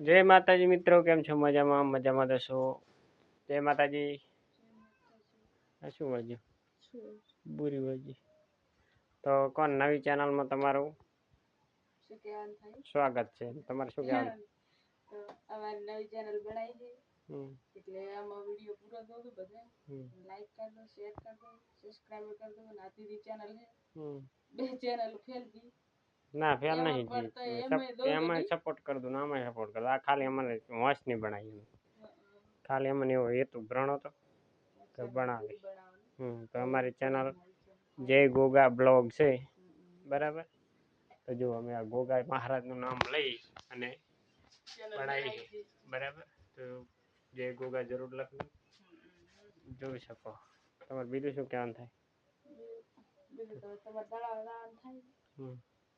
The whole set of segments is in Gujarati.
જય માતાજી મિત્રો કેમ છો મજામાં મજામાં દસો જય માતાજી આ શું વાગ્યું બુરી વાગી તો કોણ નવી ચેનલમાં તમારું શું કહેવાનું થાય સ્વાગત છે તમારે શું કહેવાનું તો અમારી નવી ચેનલ બનાવી છે હમ, એટલે આમાં વિડીયો પૂરો દો તો બધા હમ, લાઈક કરી દો શેર કરી દો સબસ્ક્રાઈબ કરી દો અને આ દીદી ચેનલ છે હમ. બે ચેનલ ફેલતી ના ફેર નહીં જી એમાં સપોર્ટ કરી દઉં ને આમાં સપોર્ટ કરી. આ ખાલી અમારે વાંસ નહીં બનાવી ખાલી અમને એવો હેતુ ભ્રણો તો કે બનાવી. હમ તો અમારી ચેનલ જય ગોગા બ્લોગ છે. બરાબર? તો જો અમે આ ગોગા મહારાજનું નામ લઈ અને બનાવી બરાબર? તો જય ગોગા જરૂર લખવું જોઈ શકો. તમારે બીજું શું કહેવાનું થાય? હમ.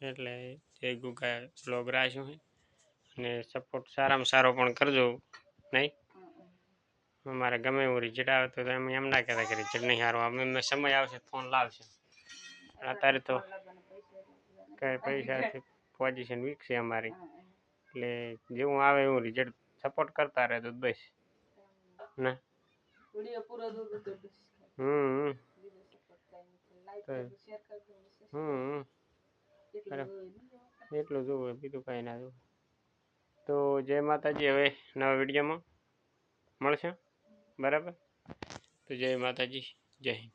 એટલે જય ગુગા બ્લોગ રાખ્યું છે અને સપોર્ટ સારામાં સારો પણ કરજો નહીં. અમારે ગમે એવું રિઝલ્ટ આવે તો અમે એમ ના કહેતા કે રિઝલ્ટ નહીં સારું અમે એમને સમય આવશે ફોન લાવશે. અત્યારે તો કઈ પૈસાથી પોઝિશન વીક છે અમારી. એટલે જેવું આવે એવું રિઝલ્ટ સપોર્ટ કરતા રહે તો બસ. ના હમ બીજો support કાંઈ નથી. Like કઈ. કરજો, share કરજો અને subscribe હમ હોય એટલું જુઓ બીજું કાંઈ ના જોવું. તો જય માતાજી, હવે નવા વિડીયોમાં મળશે. બરાબર? તો જય માતાજી, જય હિન્દ.